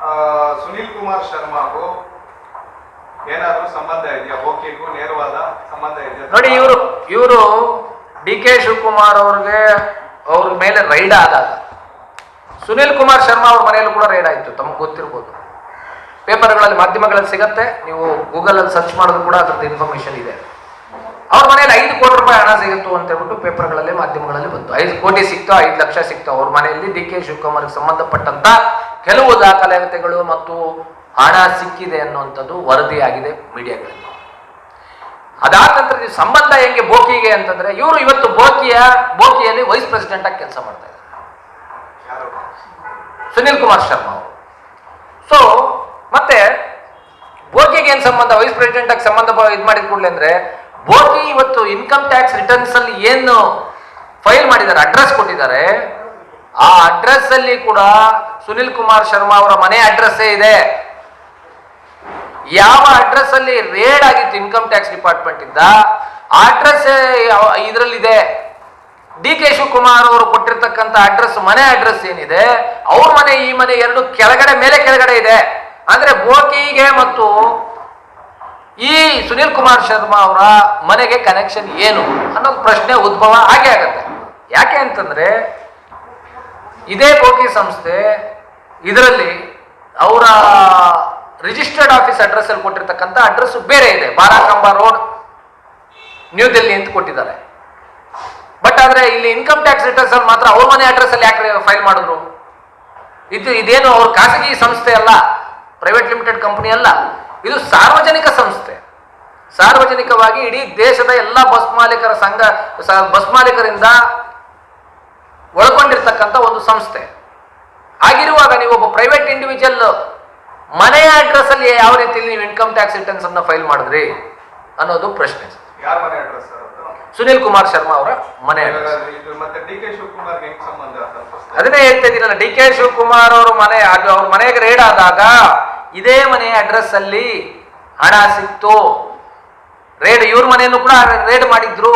ಆ, ಸುನೀಲ್ ಕುಮಾರ್ ಶರ್ಮಾಗೂ ಏನಾದ್ರೂ ಸಂಬಂಧ ಇದೆಯಾ? ಓಕೆಗೂ ನೇರವಾದ ಸಂಬಂಧ ಇದೆಯಾ? ನೋಡಿ ಇವರು ಇವರು ಡಿ ಕೆ ಶಿವಕುಮಾರ್ ಅವ್ರಿಗೆ ಅವ್ರ ಮೇಲೆ ರೈಡ್ ಆದಾಗ ಸುನೀಲ್ ಕುಮಾರ್ ಶರ್ಮಾ ಅವ್ರ ಮನೆಯಲ್ಲೂ ಕೂಡ ರೈಡ್ ಆಯಿತು ತಮಗೆ ಗೊತ್ತಿರ್ಬೋದು. ಪೇಪರ್ಗಳಲ್ಲಿ ಮಾಧ್ಯಮಗಳಲ್ಲಿ ಸಿಗತ್ತೆ ನೀವು ಗೂಗಲಲ್ಲಿ ಸರ್ಚ್ ಮಾಡೋದು ಕೂಡ ಅದ್ರದ್ದು ಇನ್ಫಾರ್ಮೇಶನ್ ಇದೆ. ಅವ್ರ ಮನೇಲಿ ಐದು ಕೋಟಿ ರೂಪಾಯಿ ಹಣ ಸಿಗುತ್ತು ಅಂತ ಹೇಳ್ಬಿಟ್ಟು ಪೇಪರ್ಗಳಲ್ಲಿ, ಮಾಧ್ಯಮಗಳಲ್ಲಿ ಬಂತು. ಐದು ಕೋಟಿ ಸಿಕ್ತೋ, ಐದು ಲಕ್ಷ ಸಿಕ್ತೋ, ಅವ್ರ ಮನೆಯಲ್ಲಿ ಡಿ ಕೆ ಶಿವಕುಮಾರ್ಗೆ ಸಂಬಂಧಪಟ್ಟಂತ ಕೆಲವು ದಾಖಲಾತಿಗಳು ಮತ್ತು ಹಣ ಸಿಕ್ಕಿದೆ ಅನ್ನುವಂಥದ್ದು ವರದಿಯಾಗಿದೆ ಮೀಡಿಯಾಗಳಲ್ಲಿ. ಅದಾದ ನಂತರ ಸಂಬಂಧ ಹೆಂಗೆ ಬೋಕಿಗೆ ಅಂತಂದ್ರೆ, ಇವರು ಇವತ್ತು ಬೋಕಿಯ, ಬೋಕಿಯಲ್ಲಿ ವೈಸ್ ಪ್ರೆಸಿಡೆಂಟ್ ಆಗಿ ಕೆಲಸ ಮಾಡ್ತಾ ಇದ್ದಾರೆ. ಸುನಿಲ್ ಕುಮಾರ್ ಶರ್ಮಾ ಅವರು. ಸೊ ಮತ್ತೆ ಬೋಕಿಗೆ ಏನ್ ಸಂಬಂಧ ವೈಸ್ ಪ್ರೆಸಿಡೆಂಟ್ ಆಗಿ ಸಂಬಂಧ ಇದು ಮಾಡಿದ ಕೂಡಲೇ ಅಂದ್ರೆ ಬೋಕಿ ಇವತ್ತು ಇನ್ಕಮ್ ಟ್ಯಾಕ್ಸ್ ರಿಟರ್ನ್ಸ್ ಅಲ್ಲಿ ಏನು ಫೈಲ್ ಮಾಡಿದ್ದಾರೆ ಅಡ್ರೆಸ್ ಕೊಟ್ಟಿದ್ದಾರೆ. ಆ ಅಡ್ರೆಸ್ ಅಲ್ಲಿ ಕೂಡ ಸುನಿಲ್ ಕುಮಾರ್ ಶರ್ಮಾ ಅವರ ಮನೆ ಅಡ್ರೆಸ್ಸೇ ಇದೆ. ಯಾವ ಅಡ್ರೆಸ್ ಅಲ್ಲಿ ರೇಡ್ ಆಗಿತ್ತು ಇನ್ಕಮ್ ಟ್ಯಾಕ್ಸ್ ಡಿಪಾರ್ಟ್ಮೆಂಟ್ ಇಂದ? ಆ ಅಡ್ರೆಸ್ ಇದರಲ್ಲಿದೆ. ಡಿ ಕೆ ಶಿವಕುಮಾರ್ ಅವರು ಕೊಟ್ಟಿರ್ತಕ್ಕಂಥ ಅಡ್ರೆಸ್ ಮನೆ ಅಡ್ರೆಸ್ ಏನಿದೆ? ಅವ್ರ ಮನೆ ಈ ಮನೆ ಎರಡು ಕೆಳಗಡೆ, ಮೇಲೆ ಕೆಳಗಡೆ ಇದೆ. ಅಂದ್ರೆ ಬೋಕಿಗೆ ಮತ್ತು ಈ ಸುನೀಲ್ ಕುಮಾರ್ ಶರ್ಮಾ ಅವರ ಮನೆಗೆ ಕನೆಕ್ಷನ್ ಏನು ಅನ್ನೋ ಪ್ರಶ್ನೆ ಉದ್ಭವ ಆಗೇ ಆಗತ್ತೆ. ಯಾಕೆ ಅಂತಂದ್ರೆ, ಇದೇ ಬೋಕಿ ಸಂಸ್ಥೆ ಇದರಲ್ಲಿ ಅವರ ರಿಜಿಸ್ಟರ್ಡ್ ಆಫೀಸ್ ಅಡ್ರೆಸ್ ಅಲ್ಲಿ ಕೊಟ್ಟಿರ್ತಕ್ಕಂಥ ಅಡ್ರೆಸ್ ಬೇರೆ ಇದೆ. ಬಾರಾಕಂಬ ರೋಡ್ ನ್ಯೂ ದೆಲ್ಲಿ ಅಂತ ಕೊಟ್ಟಿದ್ದಾರೆ. ಬಟ್ ಆದ್ರೆ ಇಲ್ಲಿ ಇನ್ಕಮ್ ಟ್ಯಾಕ್ಸ್ ರಿಟರ್ನ್ಸ್ ಅಲ್ಲಿ ಮಾತ್ರ ಅವ್ರ ಮನೆ ಅಡ್ರೆಸ್ ಅಲ್ಲಿ ಯಾಕೆ ಫೈಲ್ ಮಾಡಿದ್ರು? ಇದು ಇದೇನು ಅವ್ರ ಖಾಸಗಿ ಸಂಸ್ಥೆ ಅಲ್ಲ? ಪ್ರೈವೇಟ್ ಲಿಮಿಟೆಡ್ ಕಂಪನಿ ಅಲ್ಲ? ಇದು ಸಾರ್ವಜನಿಕ ಸಂಸ್ಥೆ. ಸಾರ್ವಜನಿಕವಾಗಿ ಇಡೀ ದೇಶದ ಎಲ್ಲ ಬಸ್ ಮಾಲೀಕರ ಸಂಘ ಬಸ್ ಮಾಲೀಕರಿಂದ ಒಳಗೊಂಡಿರ್ತಕ್ಕಂಥ ಒಂದು ಸಂಸ್ಥೆ. ಆಗಿರುವಾಗ ನೀವು ಒಬ್ಬ ಪ್ರೈವೇಟ್ ಇಂಡಿವಿಜುವಲ್ ಮನೆಯ ಅಡ್ರೆಸ್ ಅಲ್ಲಿ ಯಾವ ರೀತಿಯಲ್ಲಿ ನೀವು ಇನ್ಕಮ್ ಟ್ಯಾಕ್ಸ್ ರಿಟರ್ನ್ಸ್ ಅನ್ನ ಫೈಲ್ ಮಾಡಿದ್ರಿ ಅನ್ನೋದು ಪ್ರಶ್ನೆ. ಸುನಿಲ್ ಕುಮಾರ್ ಶರ್ಮಾ ಅವರ ಮನೆ? ಅದನ್ನೇ ಹೇಳ್ತಾ ಇದ್ದೀನಲ್ಲ ಡಿ ಕೆ ಶಿವಕುಮಾರ್ ಅವರ ಮನೆ ಅವ್ರ ಮನೆಗೆ ರೇಡ್ ಆದಾಗ ಇದೇ ಮನೆ ಅಡ್ರೆಸ್ ಅಲ್ಲಿ ಹಣ ಸಿಕ್ತು. ರೇಡ್ ಇವ್ರ ಮನೆಯನ್ನು ಕೂಡ ರೇಡ್ ಮಾಡಿದ್ರು.